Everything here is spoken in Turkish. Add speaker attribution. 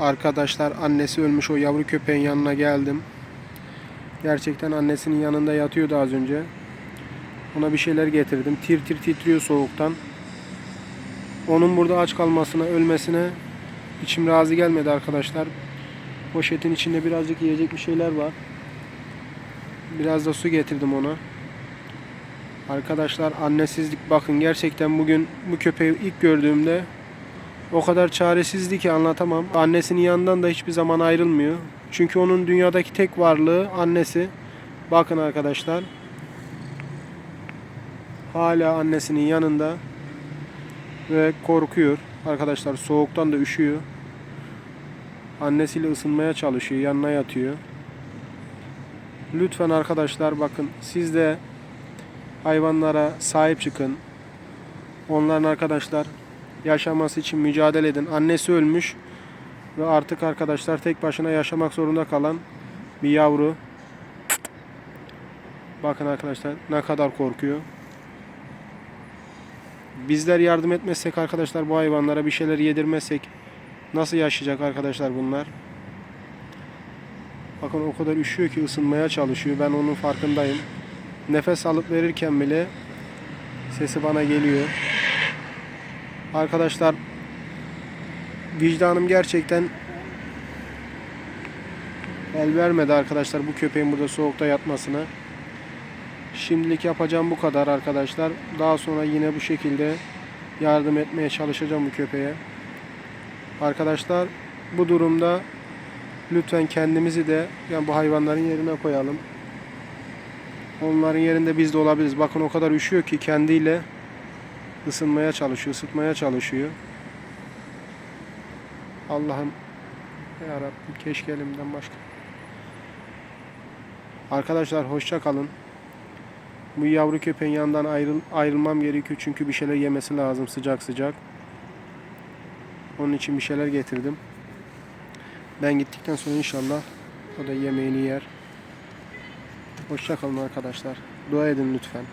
Speaker 1: Arkadaşlar annesi ölmüş o yavru köpeğin yanına geldim. Gerçekten annesinin yanında yatıyordu az önce. Ona bir şeyler getirdim. Tir tir titriyor soğuktan. Onun burada aç kalmasına, ölmesine içim razı gelmedi arkadaşlar. Poşetin içinde birazcık yiyecek bir şeyler var. Biraz da su getirdim ona. Arkadaşlar annesizlik bakın gerçekten bugün bu köpeği ilk gördüğümde o kadar çaresizdi ki anlatamam. Annesinin yanından da hiçbir zaman ayrılmıyor. Çünkü onun dünyadaki tek varlığı annesi. Bakın arkadaşlar. Hala annesinin yanında ve korkuyor. Arkadaşlar soğuktan da üşüyor. Annesiyle ısınmaya çalışıyor, yanına yatıyor. Lütfen arkadaşlar bakın siz de hayvanlara sahip çıkın. Onların arkadaşlar yaşaması için mücadele edin. Annesi ölmüş ve artık arkadaşlar tek başına yaşamak zorunda kalan bir yavru. Bakın arkadaşlar ne kadar korkuyor. Bizler yardım etmezsek arkadaşlar bu hayvanlara bir şeyler yedirmezsek nasıl yaşayacak arkadaşlar bunlar? Bakın o kadar üşüyor ki ısınmaya çalışıyor. Ben onun farkındayım. Nefes alıp verirken bile sesi bana geliyor. Arkadaşlar vicdanım gerçekten el vermedi arkadaşlar bu köpeğin burada soğukta yatmasına. Şimdilik yapacağım bu kadar arkadaşlar. Daha sonra yine bu şekilde yardım etmeye çalışacağım bu köpeğe. Arkadaşlar bu durumda lütfen kendimizi de yani bu hayvanların yerine koyalım. Onların yerinde biz de olabiliriz. Bakın o kadar üşüyor ki kendiyle ısınmaya çalışıyor, ısıtmaya çalışıyor. Allah'ım ya Rabbim keşke elimden başka. Arkadaşlar hoşça kalın. Bu yavru köpeğin yanından ayrıl ayrılmam gerekiyor çünkü bir şeyler yemesi lazım sıcak sıcak. Onun için bir şeyler getirdim. Ben gittikten sonra inşallah o da yemeğini yer. Hoşça kalın arkadaşlar. Dua edin lütfen.